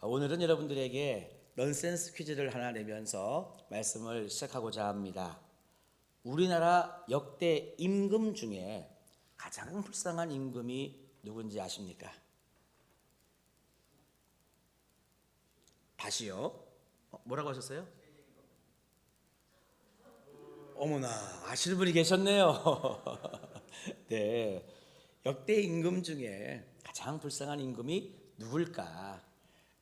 오늘은 여러분들에게 넌센스 퀴즈를 하나 내면서 말씀을 시작하고자 합니다. 우리나라 역대 임금 중에 가장 불쌍한 임금이 누군지 아십니까? 다시요. 어, 뭐라고 하셨어요? 어머나 아시는 분이 계셨네요. 네, 역대 임금 중에 가장 불쌍한 임금이 누굴까?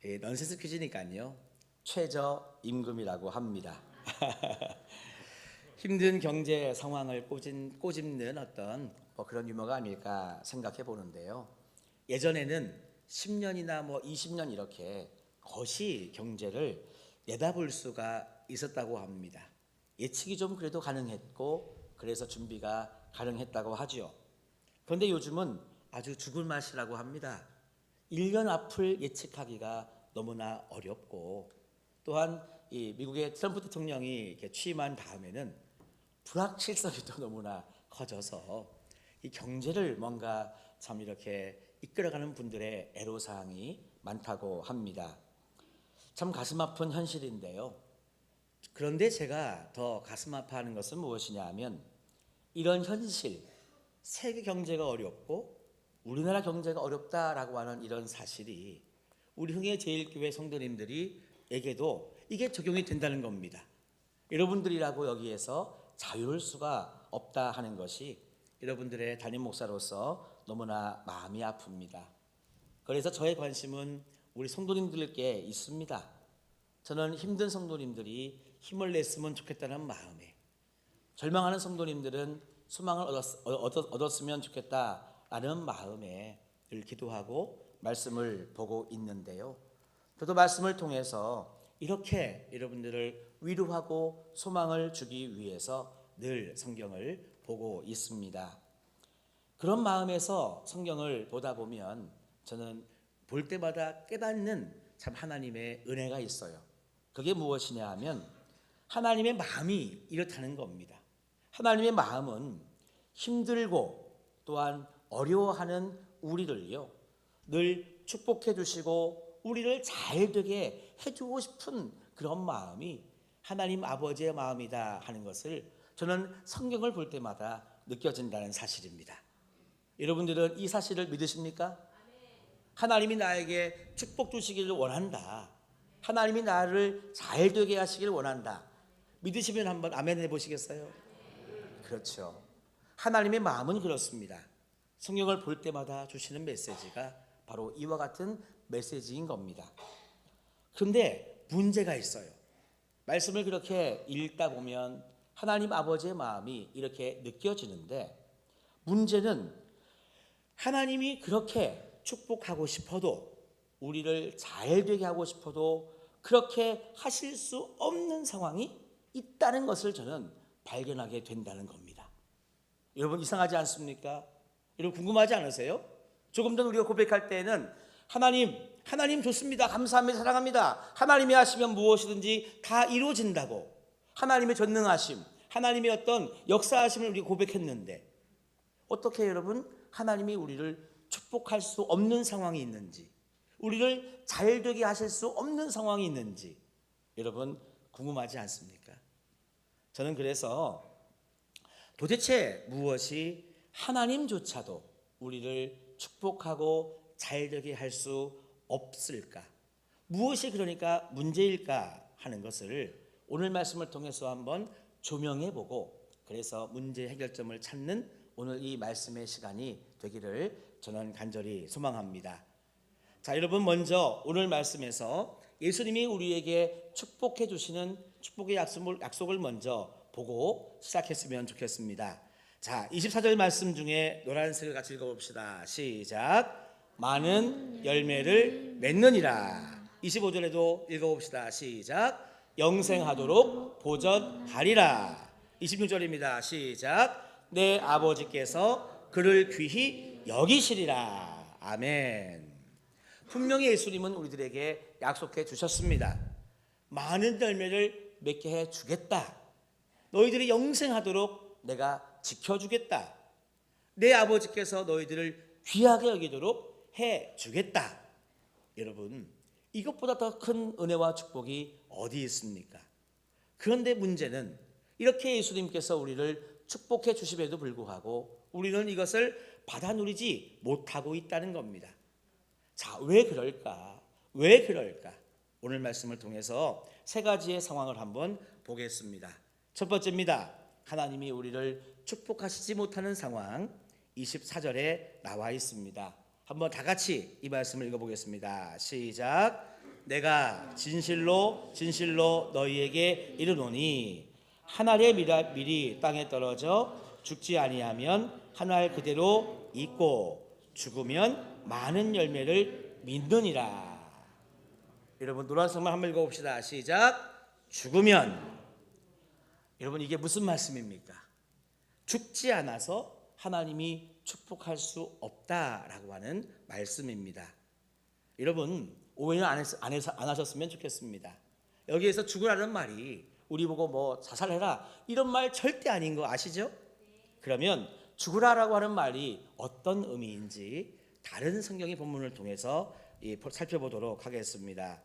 예, 넌센스 퀴즈니까요. 최저 임금이라고 합니다. 힘든 경제 상황을 꼬진, 꼬집는 어떤 뭐 그런 유머가 아닐까 생각해 보는데요. 예전에는 10년이나 뭐 20년 이렇게 거시 경제를 내다볼 수가 있었다고 합니다. 예측이 좀 그래도 가능했고 그래서 준비가 가능했다고 하지요. 그런데 요즘은 아주 죽을 맛이라고 합니다. 1년 앞을 예측하기가 너무나 어렵고 또한 이 미국의 트럼프 대통령이 취임한 다음에는 불확실성이 또 너무나 커져서 이 경제를 뭔가 참 이렇게 이끌어가는 분들의 애로사항이 많다고 합니다. 참 가슴 아픈 현실인데요. 그런데 제가 더 가슴 아파하는 것은 무엇이냐 하면 이런 현실, 세계 경제가 어렵고 우리나라 경제가 어렵다라고 하는 이런 사실이 우리 흥해 제일교회 성도님들이에게도 이게 적용이 된다는 겁니다. 여러분들이라고 여기에서 자유로울 수가 없다 하는 것이 여러분들의 담임 목사로서 너무나 마음이 아픕니다. 그래서 저의 관심은 우리 성도님들께 있습니다. 저는 힘든 성도님들이 힘을 냈으면 좋겠다는 마음에 절망하는 성도님들은 소망을 얻었, 으면 좋겠다 라는 마음에 늘 기도하고 말씀을 보고 있는데요. 저도 말씀을 통해서 이렇게 여러분들을 위로하고 소망을 주기 위해서 늘 성경을 보고 있습니다. 그런 마음에서 성경을 보다 보면 저는 볼 때마다 깨닫는 참 하나님의 은혜가 있어요. 그게 무엇이냐 하면 하나님의 마음이 이렇다는 겁니다. 하나님의 마음은 힘들고 또한 어려워하는 우리를요, 늘 축복해 주시고 우리를 잘 되게 해 주고 싶은 그런 마음이 하나님 아버지의 마음이다 하는 것을 저는 성경을 볼 때마다 느껴진다는 사실입니다. 여러분들은 이 사실을 믿으십니까? 하나님이 나에게 축복 주시기를 원한다. 하나님이 나를 잘 되게 하시기를 원한다. 믿으시면 한번 아멘 해보시겠어요? 그렇죠. 하나님의 마음은 그렇습니다. 성경을 볼 때마다 주시는 메시지가 바로 이와 같은 메시지인 겁니다. 그런데 문제가 있어요. 말씀을 그렇게 읽다 보면 하나님 아버지의 마음이 이렇게 느껴지는데 문제는 하나님이 그렇게 축복하고 싶어도 우리를 잘 되게 하고 싶어도 그렇게 하실 수 없는 상황이 있다는 것을 저는 발견하게 된다는 겁니다. 여러분 이상하지 않습니까? 여러분 궁금하지 않으세요? 조금 전 우리가 고백할 때는 하나님, 하나님 좋습니다. 감사합니다. 사랑합니다. 하나님이 하시면 무엇이든지 다 이루어진다고. 하나님의 전능하심, 하나님의 어떤 역사하심을 우리가 고백했는데 어떻게 여러분 하나님이 우리를 축복할 수 없는 상황이 있는지 우리를 잘 되게 하실 수 없는 상황이 있는지 여러분 궁금하지 않습니까? 저는 그래서 도대체 무엇이 하나님조차도 우리를 축복하고 잘 되게 할 수 없을까? 무엇이 그러니까 문제일까 하는 것을 오늘 말씀을 통해서 한번 조명해 보고 그래서 문제 해결점을 찾는 오늘 이 말씀의 시간이 되기를 저는 간절히 소망합니다. 자, 여러분 먼저 오늘 말씀에서 예수님이 우리에게 축복해 주시는 축복의 약속을, 먼저 보고 시작했으면 좋겠습니다. 자, 24절 말씀 중에 노란색을 같이 읽어봅시다. 시작. 많은 열매를 맺느니라. 25절에도 읽어봅시다. 시작. 영생하도록 보전하리라. 26절입니다. 시작. 내 아버지께서 그를 귀히 여기시리라. 아멘. 분명히 예수님은 우리들에게 약속해 주셨습니다. 많은 열매를 맺게 해 주겠다. 너희들이 영생하도록 내가 지켜주겠다. 내 아버지께서 너희들을 귀하게 여기도록 해 주겠다. 여러분, 이것보다 더 큰 은혜와 축복이 어디 있습니까? 그런데 문제는 이렇게 예수님께서 우리를 축복해 주심에도 불구하고 우리는 이것을 받아 누리지 못하고 있다는 겁니다. 자, 왜 그럴까? 왜 그럴까? 오늘 말씀을 통해서 세 가지의 상황을 한번 보겠습니다. 첫 번째입니다. 하나님이 우리를 축복하시지 못하는 상황 24절에 나와 있습니다. 한번 다 같이 이 말씀을 읽어보겠습니다. 시작. 내가 진실로 진실로 너희에게 이르노니 한 알의 밀이 땅에 떨어져 죽지 아니하면 한 알 그대로 있고 죽으면 많은 열매를 믿느니라. 여러분 노란색만 한번 읽어봅시다. 시작. 죽으면 여러분 이게 무슨 말씀입니까? 죽지 않아서 하나님이 축복할 수 없다라고 하는 말씀입니다. 여러분 오해는 안, 하셨으면 좋겠습니다. 여기에서 죽으라는 말이 우리 보고 뭐 자살해라 이런 말 절대 아닌 거 아시죠? 그러면 죽으라라고 하는 말이 어떤 의미인지 다른 성경의 본문을 통해서 이 살펴보도록 하겠습니다.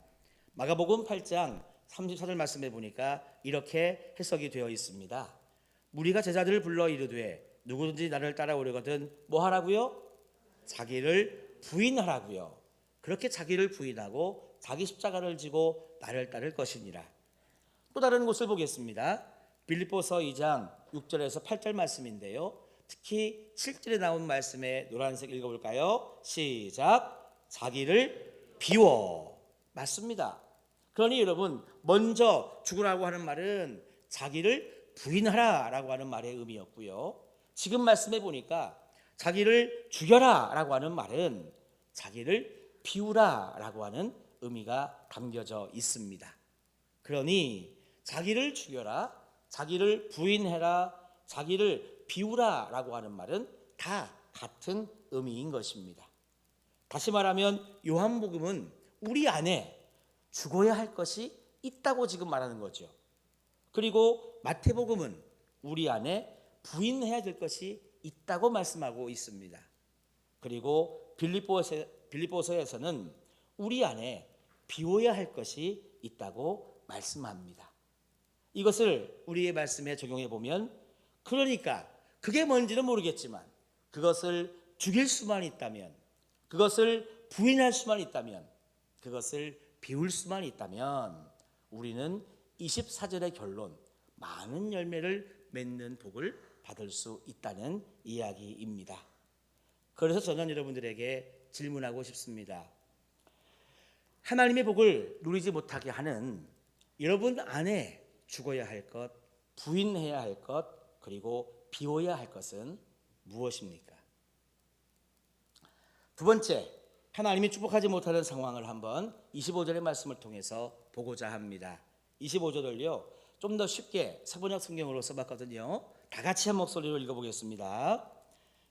마가복음 8장 34절 말씀에 보니까 이렇게 해석이 되어 있습니다. 무리가 제자들을 불러 이르되 누구든지 나를 따라오려거든 뭐 하라고요? 자기를 부인하라고요. 그렇게 자기를 부인하고 자기 십자가를 지고 나를 따를 것이니라. 또 다른 곳을 보겠습니다. 빌립보서 2장 6절에서 8절 말씀인데요. 특히 7절에 나온 말씀에 노란색 읽어볼까요? 시작. 자기를 비워. 맞습니다. 그러니 여러분 먼저 죽으라고 하는 말은 자기를 부인하라라고 하는 말의 의미였고요. 지금 말씀해 보니까 자기를 죽여라라고 하는 말은 자기를 비우라라고 하는 의미가 담겨져 있습니다. 그러니 자기를 죽여라, 자기를 부인해라, 자기를 비우라라고 하는 말은 다 같은 의미인 것입니다. 다시 말하면 요한복음은 우리 안에 죽어야 할 것이 있다고 지금 말하는 거죠. 그리고 마태복음은 우리 안에 부인해야 될 것이 있다고 말씀하고 있습니다. 그리고 빌립보서, 빌립보서에서는 우리 안에 비워야 할 것이 있다고 말씀합니다. 이것을 우리의 말씀에 적용해 보면 그러니까 그게 뭔지는 모르겠지만 그것을 죽일 수만 있다면 그것을 부인할 수만 있다면 그것을 비울 수만 있다면 우리는 24절의 결론 많은 열매를 맺는 복을 받을 수 있다는 이야기입니다. 그래서 저는 여러분들에게 질문하고 싶습니다. 하나님의 복을 누리지 못하게 하는 여러분 안에 죽어야 할 것, 부인해야 할 것, 그리고 비워야 할 것은 무엇입니까? 두 번째, 하나님이 축복하지 못하는 상황을 한번 25절의 말씀을 통해서 보고자 합니다. 25절을요, 좀 더 쉽게 세번역 성경으로 써봤거든요. 다 같이 한 목소리로 읽어보겠습니다.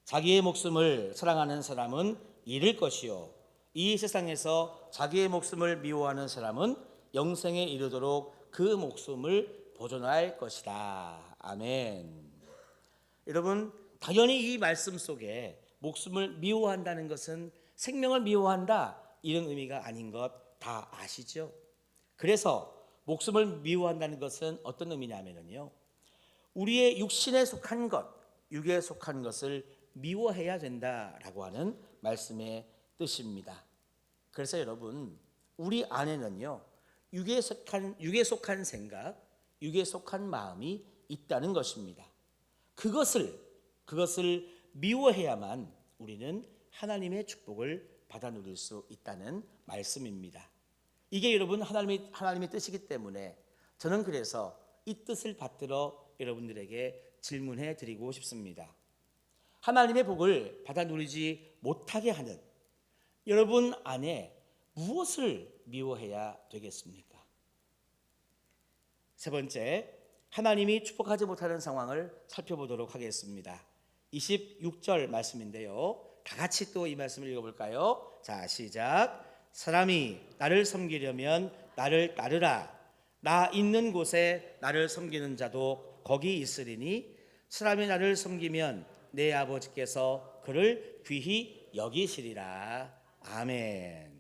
자기의 목숨을 사랑하는 사람은 잃을 것이요. 이 세상에서 자기의 목숨을 미워하는 사람은 영생에 이르도록 그 목숨을 보존할 것이다. 아멘. 여러분, 당연히 이 말씀 속에 목숨을 미워한다는 것은 생명을 미워한다 이런 의미가 아닌 것 다 아시죠? 그래서 목숨을 미워한다는 것은 어떤 의미냐면요. 우리의 육신에 속한 것, 육에 속한 것을 미워해야 된다라고 하는 말씀의 뜻입니다. 그래서 여러분, 우리 안에는요. 육에 속한 육에 속한 생각, 육에 속한 마음이 있다는 것입니다. 그것을 그것을 미워해야만 우리는 하나님의 축복을 받아 누릴 수 있다는 말씀입니다. 이게 여러분 하나님의 하나님의 뜻이기 때문에 저는 그래서 이 뜻을 받들어 여러분들에게 질문해 드리고 싶습니다. 하나님의 복을 받아 누리지 못하게 하는 여러분 안에 무엇을 미워해야 되겠습니까? 세 번째, 하나님이 축복하지 못하는 상황을 살펴보도록 하겠습니다. 26절 말씀인데요. 다 같이 또 이 말씀을 읽어볼까요? 자, 시작. 사람이 나를 섬기려면 나를 따르라. 나 있는 곳에 나를 섬기는 자도 거기 있으리니 사람이 나를 섬기면 내 아버지께서 그를 귀히 여기시리라. 아멘.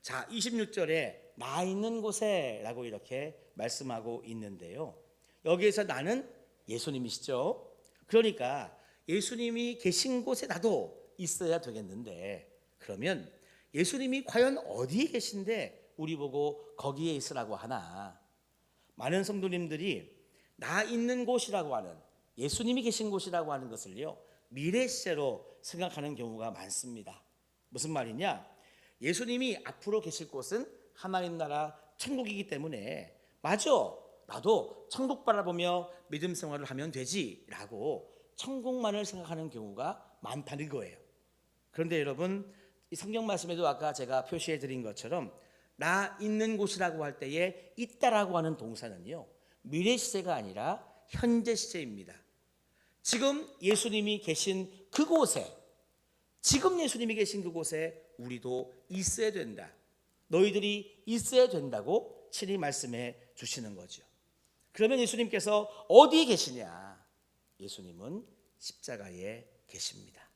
자, 26절에 나 있는 곳에라고 이렇게 말씀하고 있는데요. 여기에서 나는 예수님이시죠. 그러니까 예수님이 계신 곳에 나도 있어야 되겠는데 그러면 예수님이 과연 어디에 계신데 우리 보고 거기에 있으라고 하나? 많은 성도님들이 나 있는 곳이라고 하는 예수님이 계신 곳이라고 하는 것을요 미래 시제로 생각하는 경우가 많습니다. 무슨 말이냐? 예수님이 앞으로 계실 곳은 하나님 나라 천국이기 때문에 맞아 나도 천국 바라보며 믿음 생활을 하면 되지라고 천국만을 생각하는 경우가 많다는 거예요. 그런데 여러분 이 성경 말씀에도 아까 제가 표시해 드린 것처럼 나 있는 곳이라고 할 때에 있다라고 하는 동사는요 미래 시제가 아니라 현재 시제입니다. 지금 예수님이 계신 그곳에 지금 예수님이 계신 그곳에 우리도 있어야 된다. 너희들이 있어야 된다고 친히 말씀해 주시는 거죠. 그러면 예수님께서 어디에 계시냐? 예수님은 십자가에 계십니다.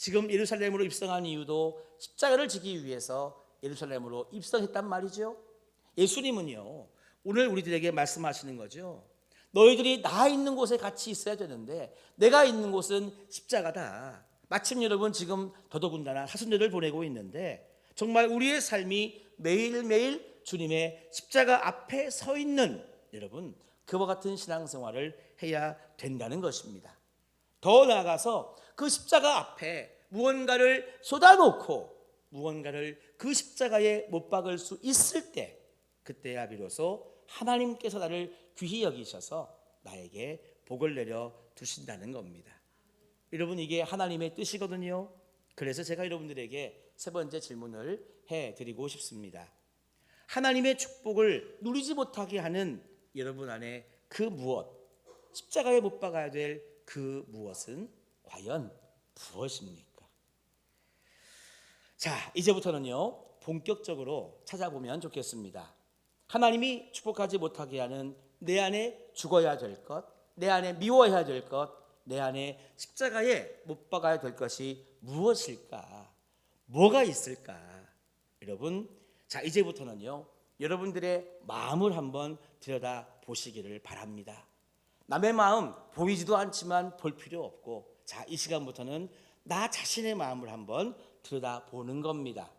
지금 예루살렘으로 입성한 이유도 십자가를 지기 위해서 예루살렘으로 입성했단 말이죠. 예수님은요, 오늘 우리들에게 말씀하시는 거죠. 너희들이 나 있는 곳에 같이 있어야 되는데 내가 있는 곳은 십자가다. 마침 여러분 지금 더더군다나 사순절을 보내고 있는데 정말 우리의 삶이 매일매일 주님의 십자가 앞에 서 있는 여러분 그와 같은 신앙생활을 해야 된다는 것입니다. 더 나아가서 그 십자가 앞에 무언가를 쏟아놓고 무언가를 그 십자가에 못 박을 수 있을 때 그때야 비로소 하나님께서 나를 귀히 여기셔서 나에게 복을 내려 두신다는 겁니다. 여러분 이게 하나님의 뜻이거든요. 그래서 제가 여러분들에게 세 번째 질문을 해 드리고 싶습니다. 하나님의 축복을 누리지 못하게 하는 여러분 안에 그 무엇, 십자가에 못 박아야 될 그 무엇은 과연 무엇입니까? 자, 이제부터는요, 본격적으로 찾아보면 좋겠습니다. 하나님이 축복하지 못하게 하는 내 안에 죽어야 될 것, 내 안에 미워해야 될 것, 내 안에 십자가에 못 박아야 될 것이 무엇일까? 뭐가 있을까? 여러분, 자, 이제부터는요, 여러분들의 마음을 한번 들여다 보시기를 바랍니다. 남의 마음 보이지도 않지만 볼 필요 없고, 자, 이 시간부터는 나 자신의 마음을 한번 들여다 보는 겁니다.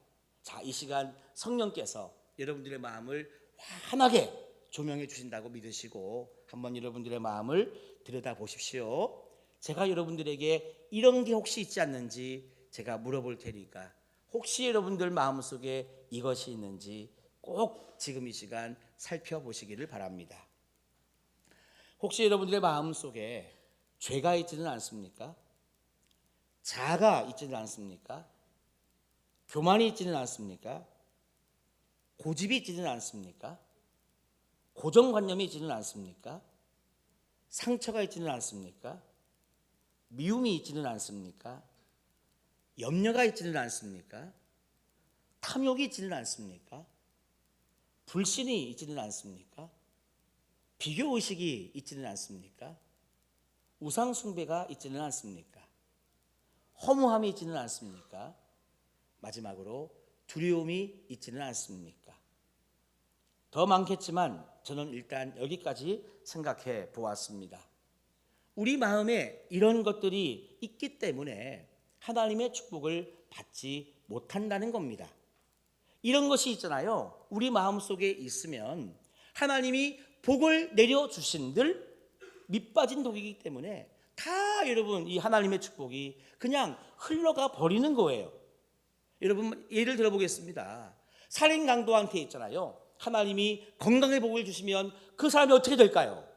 자, 이 시간 성령께서 여러분들의 마음을 환하게 조명해 주신다고 믿으시고 한번 여러분들의 마음을 들여다 보십시오. 제가 여러분들에게 이런 게 혹시 있지 않는지 제가 물어볼 테니까 혹시 여러분들 마음속에 이것이 있는지 꼭 지금 이 시간 살펴보시기를 바랍니다. 혹시 여러분들의 마음속에 죄가 있지는 않습니까? 자가 있지는 않습니까? 교만이 있지는 않습니까? 고집이 있지는 않습니까? 고정관념이 있지는 않습니까? 상처가 있지는 않습니까? 미움이 있지는 않습니까? 염려가 있지는 않습니까? 탐욕이 있지는 않습니까? 불신이 있지는 않습니까? 비교 의식이 있지는 않습니까? 우상 숭배가 있지는 않습니까? 허무함이 있지는 않습니까? 마지막으로 두려움이 있지는 않습니까? 더 많겠지만 저는 일단 여기까지 생각해 보았습니다. 우리 마음에 이런 것들이 있기 때문에 하나님의 축복을 받지 못한다는 겁니다. 이런 것이 있잖아요. 우리 마음 속에 있으면 하나님이 복을 내려 주신들 밑빠진 독이기 때문에 다 여러분 이 하나님의 축복이 그냥 흘러가 버리는 거예요. 여러분 예를 들어보겠습니다. 살인 강도한테 있잖아요. 하나님이 건강의 복을 주시면 그 사람이 어떻게 될까요?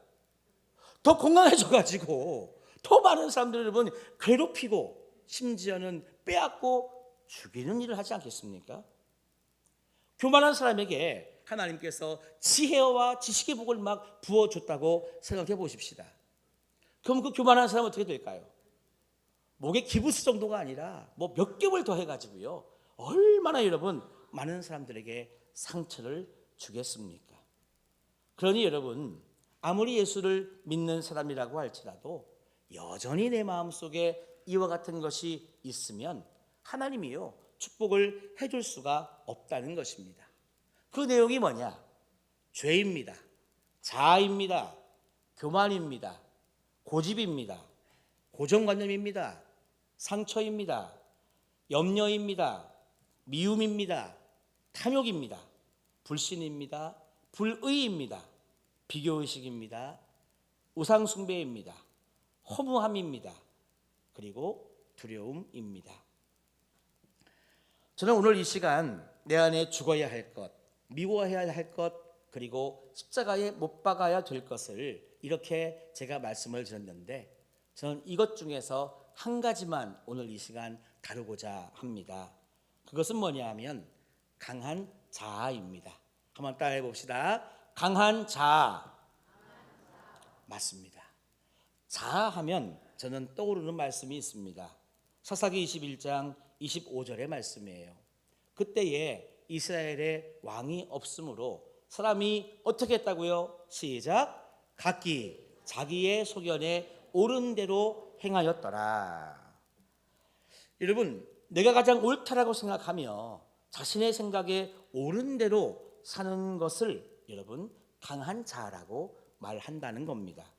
더 건강해져 가지고 더 많은 사람들 여러분 괴롭히고 심지어는 빼앗고 죽이는 일을 하지 않겠습니까? 교만한 사람에게 하나님께서 지혜와 지식의 복을 막 부어줬다고 생각해 보십시다. 그럼 그 교만한 사람은 어떻게 될까요? 목에 기부스 정도가 아니라 뭐 몇 개월 더 해가지고요. 얼마나 여러분 많은 사람들에게 상처를 주겠습니까? 그러니 여러분 아무리 예수를 믿는 사람이라고 할지라도 여전히 내 마음 속에 이와 같은 것이 있으면 하나님이요 축복을 해줄 수가 없다는 것입니다. 그 내용이 뭐냐? 죄입니다. 자아입니다. 교만입니다. 고집입니다. 고정관념입니다. 상처입니다. 염려입니다. 미움입니다. 탐욕입니다. 불신입니다. 불의입니다. 비교의식입니다. 우상숭배입니다. 허무함입니다. 그리고 두려움입니다. 저는 오늘 이 시간 내 안에 죽어야 할 것, 미워해야 할 것, 그리고 십자가에 못 박아야 될 것을 이렇게 제가 말씀을 드렸는데 저는 이것 중에서 한 가지만 오늘 이 시간 다루고자 합니다. 그것은 뭐냐 하면 강한 자아입니다. 한번 따라해 봅시다. 강한 자아. 맞습니다. 자아하면 저는 떠오르는 말씀이 있습니다. 사사기 21장 25절의 말씀이에요. 그때에 이스라엘의 왕이 없으므로 사람이 어떻게 했다고요? 시작. 각기 자기의 소견에 옳은 대로 행하였더라. 여러분, 내가 가장 옳다라고 생각하며 자신의 생각에 옳은 대로 사는 것을 여러분 강한 자라고 말한다는 겁니다.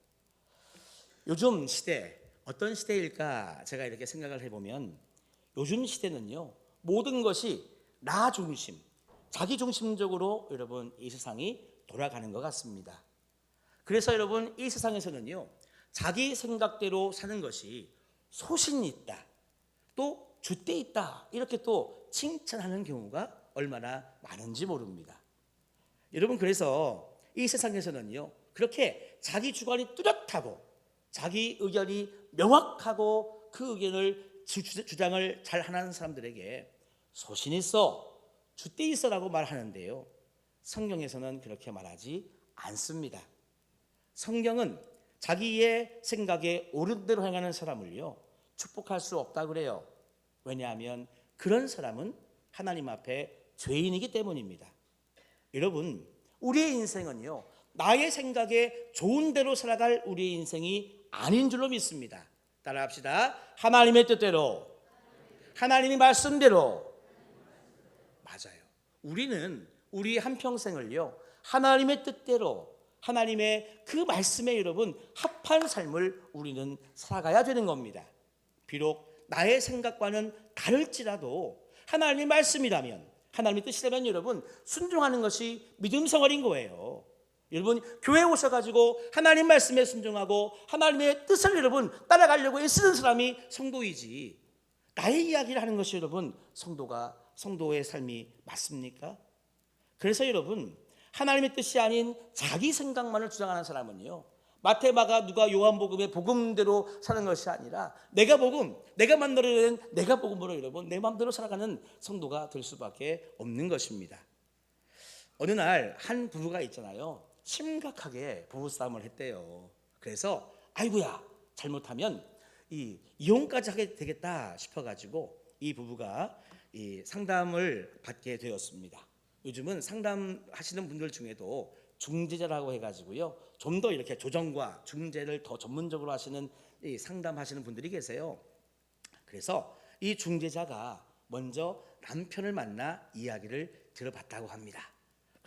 요즘 시대 어떤 시대일까 제가 이렇게 생각을 해보면 요즘 시대는요 모든 것이 나 중심, 자기 중심적으로 여러분 이 세상이 돌아가는 것 같습니다. 그래서 여러분 이 세상에서는요 자기 생각대로 사는 것이 소신이 있다, 또 줏대 있다 이렇게 또 칭찬하는 경우가 얼마나 많은지 모릅니다. 여러분 그래서 이 세상에서는요 그렇게 자기 주관이 뚜렷하고 자기 의견이 명확하고 그 의견을 주장을 잘 하는 사람들에게 소신 있어 줏대 있어라고 말하는데요 성경에서는 그렇게 말하지 않습니다. 성경은 자기의 생각에 옳은 대로 행하는 사람을요 축복할 수 없다 그래요. 왜냐하면 그런 사람은 하나님 앞에 죄인이기 때문입니다. 여러분, 우리의 인생은요, 나의 생각에 좋은 대로 살아갈 우리의 인생이 아닌 줄로 믿습니다. 따라합시다. 하나님의 뜻대로, 하나님의 말씀대로. 우리는 우리 한평생을요, 하나님의 뜻대로, 하나님의 그 말씀에 여러분 합한 삶을 우리는 살아가야 되는 겁니다. 비록 나의 생각과는 다를지라도 하나님의 말씀이라면 하나님의 뜻이라면 여러분 순종하는 것이 믿음 생활인 거예요. 여러분 교회 오셔가지고 하나님 말씀에 순종하고 하나님의 뜻을 여러분 따라가려고 애쓰는 사람이 성도이지 나의 이야기를 하는 것이 여러분 성도가 성도의 삶이 맞습니까? 그래서 여러분 하나님의 뜻이 아닌 자기 생각만을 주장하는 사람은요 마태, 마가, 누가, 요한복음의 복음대로 사는 것이 아니라 내가 복음, 내가 만들어낸 내가 복음으로 여러분 내 마음대로 살아가는 성도가 될 수밖에 없는 것입니다. 어느 날 한 부부가 있잖아요. 심각하게 부부 싸움을 했대요. 그래서 아이고야 잘못하면 이 이혼까지 하게 되겠다 싶어가지고 이 부부가 이 상담을 받게 되었습니다. 요즘은 상담하시는 분들 중에도 중재자라고 해가지고요. 좀 더 이렇게 조정과 중재를 더 전문적으로 하시는 이 상담하시는 분들이 계세요. 그래서 이 중재자가 먼저 남편을 만나 이야기를 들어봤다고 합니다.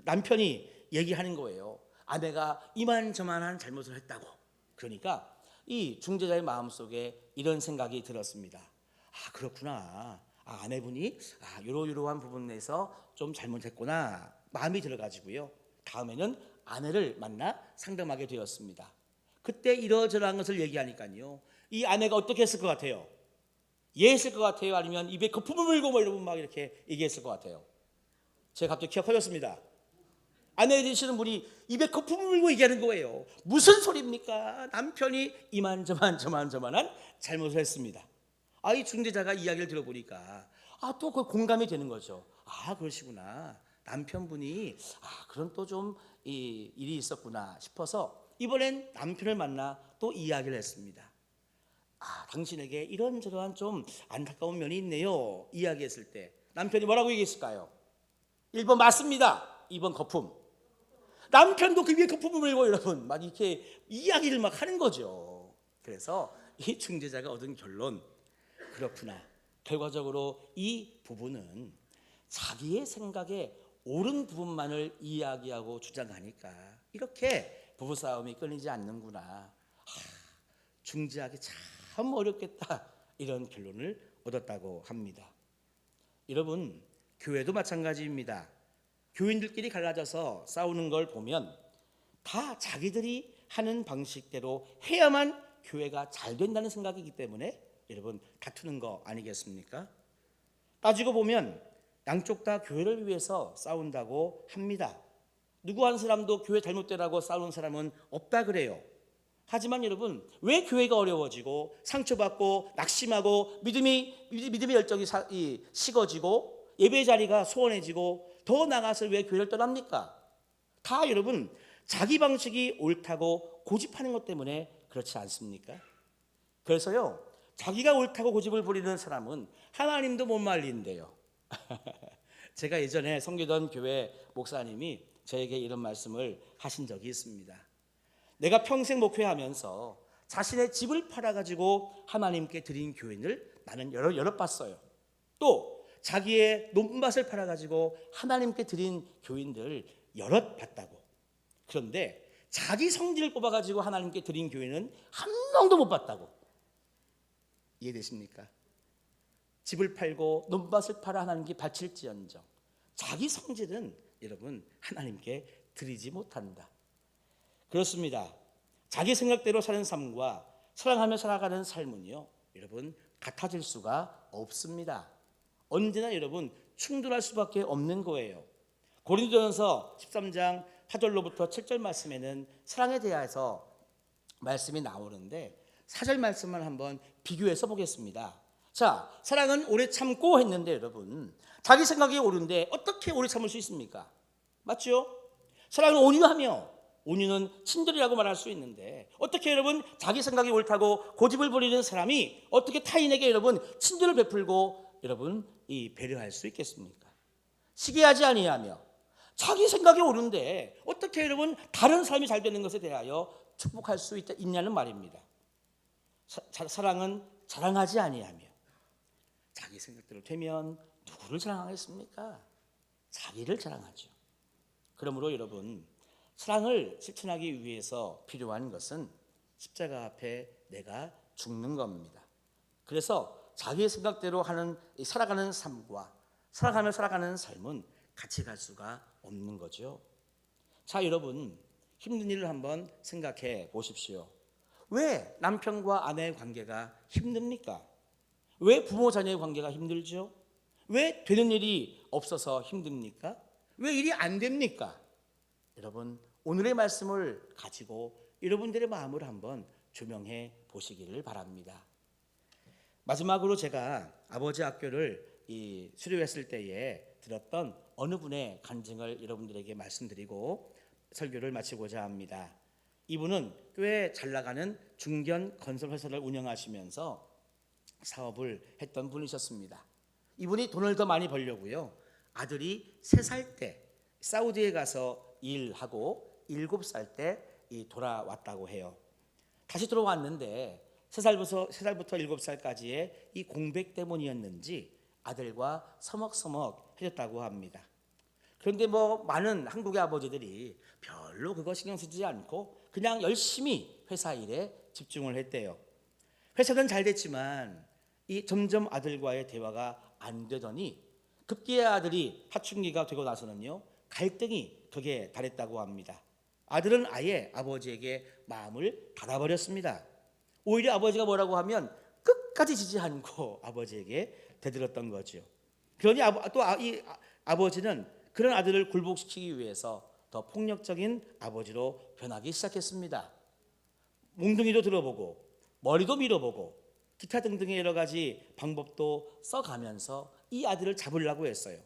남편이 얘기하는 거예요. 아내가 이만저만한 잘못을 했다고. 그러니까 이 중재자의 마음속에 이런 생각이 들었습니다. 아 그렇구나. 아, 아내분이 아 요러요러한 부분에서 좀 잘못했구나. 마음이 들어가지고요. 다음에는 아내를 만나 상담하게 되었습니다. 그때 이러저러한 것을 얘기하니까요. 이 아내가 어떻게 했을 것 같아요? 이해했을 것 같아요? 아니면 입에 거품을 물고 뭐 이러면 막 이렇게 얘기했을 것 같아요? 제가 갑자기 커졌습니다. 아내 되시는 분이 입에 거품을 물고 얘기하는 거예요. 무슨 소리입니까? 남편이 이만저만 저만 저만한 잘못을 했습니다. 아, 이 중재자가 이야기를 들어보니까 아, 또 그 공감이 되는 거죠. 아, 그러시구나. 남편분이 아, 그런 또좀 일이 있었구나 싶어서 이번엔 남편을 만나 또 이야기를 했습니다. 아, 당신에게 이런저런 좀 안타까운 면이 있네요. 이야기했을 때 남편이 뭐라고 얘기했을까요? 1번 맞습니다. 2번 거품. 남편도 그 위에 거품을 물고 여러분 막 이렇게 이야기를 막 하는 거죠. 그래서 이 중재자가 얻은 결론 그렇구나. 결과적으로 이 부부는 자기의 생각에 옳은 부분만을 이야기하고 주장하니까 이렇게 부부싸움이 끊이지 않는구나. 하, 중재하기 참 어렵겠다. 이런 결론을 얻었다고 합니다. 여러분, 교회도 마찬가지입니다. 교인들끼리 갈라져서 싸우는 걸 보면 다 자기들이 하는 방식대로 해야만 교회가 잘 된다는 생각이기 때문에 여러분 다투는 거 아니겠습니까? 따지고 보면 양쪽 다 교회를 위해서 싸운다고 합니다. 누구 한 사람도 교회 잘못되라고 싸우는 사람은 없다 그래요. 하지만 여러분 왜 교회가 어려워지고 상처받고 낙심하고 믿음이 믿음의 열정이 사- 이 식어지고 예배 자리가 소원해지고 더 나가서 왜 교회를 떠납니까? 다 여러분 자기 방식이 옳다고 고집하는 것 때문에 그렇지 않습니까? 그래서요 자기가 옳다고 고집을 부리는 사람은 하나님도 못 말린대요. 제가 예전에 섬기던 교회 목사님이 저에게 이런 말씀을 하신 적이 있습니다. 내가 평생 목회하면서 자신의 집을 팔아가지고 하나님께 드린 교인을 나는 여러 여러 봤어요. 또 자기의 논밭을 팔아가지고 하나님께 드린 교인들 여러 봤다고. 그런데 자기 성질을 뽑아가지고 하나님께 드린 교인은 한 명도 못 봤다고. 이해되십니까? 집을 팔고 논밭을 팔아 하나님께 바칠지언정 자기 성질은 여러분 하나님께 드리지 못한다. 그렇습니다. 자기 생각대로 사는 삶과 사랑하며 살아가는 삶은요, 여러분 같아질 수가 없습니다. 언제나 여러분 충돌할 수밖에 없는 거예요. 고린도전서 13장 8절로부터 7절 말씀에는 사랑에 대해서 말씀이 나오는데 4절 말씀을 한번 비교해서 보겠습니다. 자, 사랑은 오래 참고 했는데 여러분, 자기 생각이 옳은데 어떻게 오래 참을 수 있습니까? 맞죠? 사랑은 온유하며 온유는 친절이라고 말할 수 있는데 어떻게 여러분 자기 생각이 옳다고 고집을 부리는 사람이 어떻게 타인에게 여러분 친절을 베풀고 여러분 이 배려할 수 있겠습니까? 시기하지 아니하며 자기 생각이 옳은데 어떻게 여러분 다른 사람이 잘 되는 것에 대하여 축복할 수 있다, 있냐는 말입니다. 사, 자- 사랑은 자랑하지 아니하며 자기 생각대로 되면 누구를 자랑하겠습니까? 자기를 자랑하죠. 그러므로 여러분 사랑을 실천하기 위해서 필요한 것은 십자가 앞에 내가 죽는 겁니다. 그래서 자기의 생각대로 하는 이 살아가는 삶과 살아가며 살아가는 삶은 같이 갈 수가 없는 거죠. 자, 여러분 힘든 일을 한번 생각해 보십시오. 왜 남편과 아내의 관계가 힘듭니까? 왜 부모 자녀의 관계가 힘들죠? 왜 되는 일이 없어서 힘듭니까? 왜 일이 안 됩니까? 여러분 오늘의 말씀을 가지고 여러분들의 마음을 한번 조명해 보시기를 바랍니다. 마지막으로 제가 아버지 학교를 이 수료했을 때에 들었던 어느 분의 간증을 여러분들에게 말씀드리고 설교를 마치고자 합니다. 이분은 꽤 잘 나가는 중견 건설 회사를 운영하시면서 사업을 했던 분이셨습니다. 이분이 돈을 더 많이 벌려고요. 아들이 세 살 때 사우디에 가서 일하고 일곱 살때이 돌아왔다고 해요. 다시 돌아왔는데 세 살부터 세 살부터 일곱 살까지의 이 공백 때문이었는지 아들과 서먹서먹 해졌다고 합니다. 그런데 뭐 많은 한국의 아버지들이 별로 그거 신경 쓰지 않고 그냥 열심히 회사 일에 집중을 했대요. 회사는 잘 됐지만 이 점점 아들과의 대화가 안 되더니 급기야 아들이 사춘기가 되고 나서는요 갈등이 덕에 달했다고 합니다. 아들은 아예 아버지에게 마음을 닫아버렸습니다. 오히려 아버지가 뭐라고 하면 끝까지 지지 않고 아버지에게 대들었던 거죠. 그러니 또 이 아버지는 그런 아들을 굴복시키기 위해서 더 폭력적인 아버지로 변하기 시작했습니다. 몽둥이도 들어보고 머리도 밀어보고 기타 등등의 여러 가지 방법도 써가면서 이 아들을 잡으려고 했어요.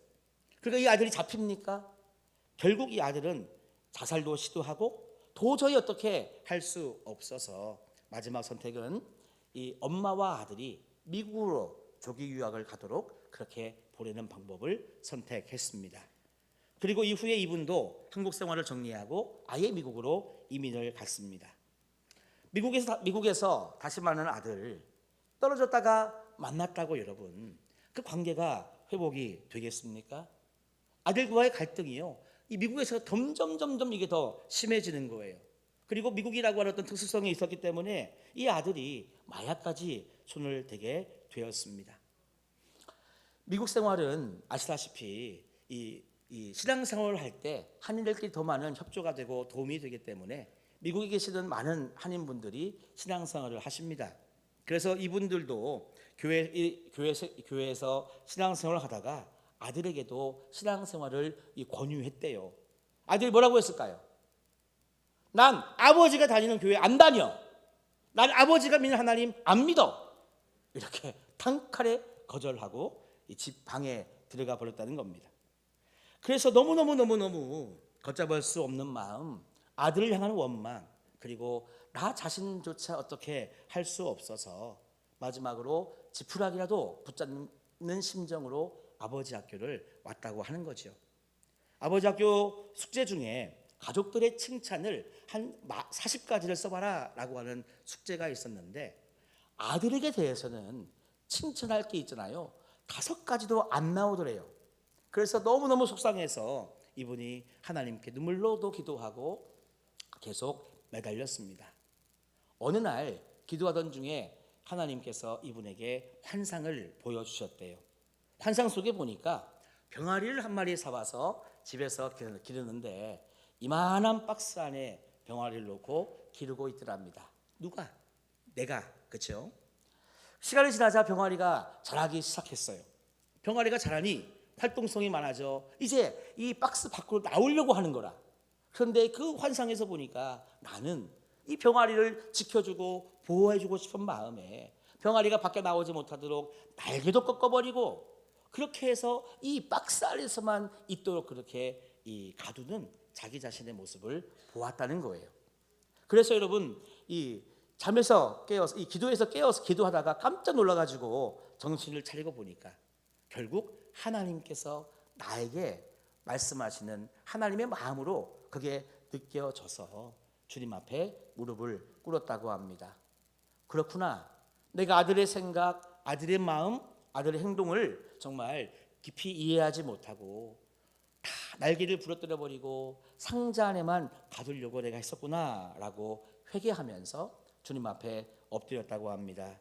그러니까 이 아들이 잡힙니까? 결국 이 아들은 자살도 시도하고 도저히 어떻게 할 수 없어서 마지막 선택은 이 엄마와 아들이 미국으로 조기 유학을 가도록 그렇게 보내는 방법을 선택했습니다. 그리고 이후에 이분도 한국 생활을 정리하고 아예 미국으로 이민을 갔습니다. 미국에서 미국에서 다시 만난 아들 떨어졌다가 만났다고 여러분 그 관계가 회복이 되겠습니까? 아들과의 갈등이요. 이 미국에서 점점 점점 이게 더 심해지는 거예요. 그리고 미국이라고 하는 어떤 특수성이 있었기 때문에 이 아들이 마약까지 손을 대게 되었습니다. 미국 생활은 아시다시피 이, 이 신앙생활을 할 때 한인들끼리 더 많은 협조가 되고 도움이 되기 때문에 미국에 계시는 많은 한인분들이 신앙생활을 하십니다. 그래서 이분들도 교회 이, 교회에서, 신앙생활을 하다가 아들에게도 신앙생활을 이 권유했대요. 아들이 뭐라고 했을까요? 난 아버지가 다니는 교회 안 다녀. 난 아버지가 믿는 하나님 안 믿어. 이렇게 단칼에 거절하고 이 집 방에 들어가 버렸다는 겁니다. 그래서 너무 너무 너무 너무 걷잡을 수 없는 마음, 아들을 향한 원망, 그리고 나 자신조차 어떻게 할 수 없어서 마지막으로 지푸라기라도 붙잡는 심정으로 아버지 학교를 왔다고 하는 거죠. 아버지 학교 숙제 중에 가족들의 칭찬을 한 40가지를 써봐라 라고 하는 숙제가 있었는데 아들에게 대해서는 칭찬할 게 있잖아요. 다섯 가지도 안 나오더래요. 그래서 너무너무 속상해서 이분이 하나님께 눈물로도 기도하고 계속 매달렸습니다. 어느 날 기도하던 중에 하나님께서 이분에게 환상을 보여주셨대요. 환상 속에 보니까 병아리를 한 마리 사와서 집에서 기르는데 이만한 박스 안에 병아리를 놓고 기르고 있더랍니다. 누가? 내가. 그렇죠? 시간이 지나자 병아리가 자라기 시작했어요. 병아리가 자라니 활동성이 많아져 이제 이 박스 밖으로 나오려고 하는 거라. 그런데 그 환상에서 보니까 나는 이 병아리를 지켜주고 보호해주고 싶은 마음에 병아리가 밖에 나오지 못하도록 날개도 꺾어버리고 그렇게 해서 이 박스 안에서만 있도록 그렇게 이 가두는 자기 자신의 모습을 보았다는 거예요. 그래서 여러분 이 잠에서 깨어서 이 기도에서 깨어서 기도하다가 깜짝 놀라가지고 정신을 차리고 보니까 결국 하나님께서 나에게 말씀하시는 하나님의 마음으로 그게 느껴져서 주님 앞에 무릎을 꿇었다고 합니다. 그렇구나. 내가 아들의 생각, 아들의 마음, 아들의 행동을 정말 깊이 이해하지 못하고 다 날개를 부러뜨려 버리고 상자 안에만 가두려고 내가 했었구나라고 회개하면서 주님 앞에 엎드렸다고 합니다.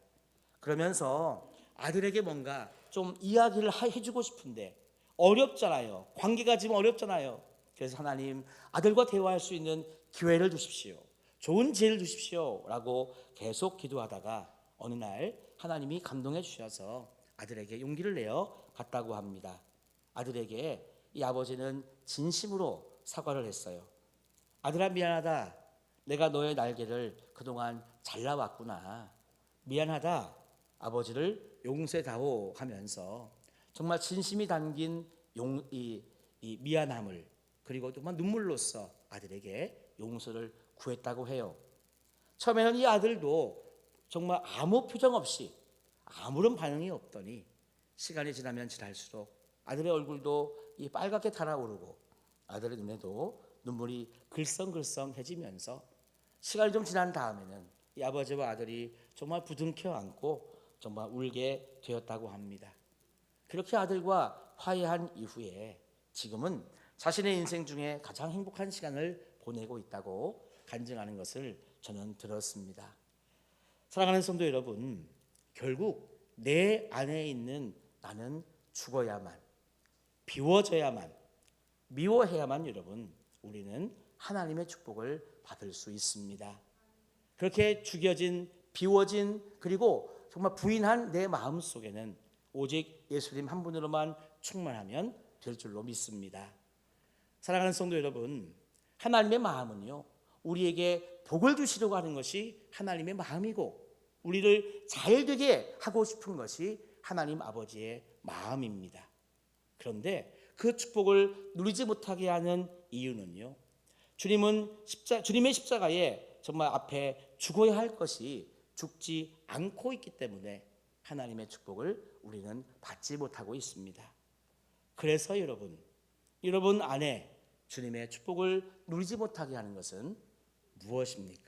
그러면서 아들에게 뭔가 좀 이야기를 해주고 싶은데 어렵잖아요. 관계가 지금 어렵잖아요. 그래서 하나님 아들과 대화할 수 있는 기회를 주십시오. 좋은 지혜를 주십시오라고 계속 기도하다가 어느 날 하나님이 감동해 주셔서 아들에게 용기를 내어 갔다고 합니다. 아들에게 이 아버지는 진심으로 사과를 했어요. 아들아 미안하다. 내가 너의 날개를 그동안 잘라왔구나. 미안하다. 아버지를 용서다오 하면서 정말 진심이 담긴 용, 이, 이 미안함을 그리고 정말 눈물로써 아들에게 용서를 구했다고 해요. 처음에는 이 아들도 정말 아무 표정 없이 아무런 반응이 없더니 시간이 지나면 지날수록 아들의 얼굴도 이 빨갛게 달아오르고 아들의 눈에도 눈물이 글썽글썽해지면서 시간이 좀 지난 다음에는 이 아버지와 아들이 정말 부둥켜 안고 정말 울게 되었다고 합니다. 그렇게 아들과 화해한 이후에 지금은 자신의 인생 중에 가장 행복한 시간을 보내고 있다고 간증하는 것을 저는 들었습니다. 사랑하는 성도 여러분, 결국 내 안에 있는 나는 죽어야만, 비워져야만, 미워해야만 여러분, 우리는 하나님의 축복을 받을 수 있습니다. 그렇게 죽여진, 비워진, 그리고 정말 부인한 내 마음 속에는 오직 예수님 한 분으로만 충만하면 될 줄로 믿습니다. 사랑하는 성도 여러분, 하나님의 마음은요, 우리에게 복을 주시려고 하는 것이 하나님의 마음이고, 우리를 잘 되게 하고 싶은 것이 하나님 아버지의 마음입니다. 그런데 그 축복을 누리지 못하게 하는 이유는요, 주님은 십자, 주님의 십자가에 정말 앞에 죽어야 할 것이 죽지 않고 있기 때문에 하나님의 축복을 우리는 받지 못하고 있습니다. 그래서 여러분, 여러분 안에 주님의 축복을 누리지 못하게 하는 것은 무엇입니까?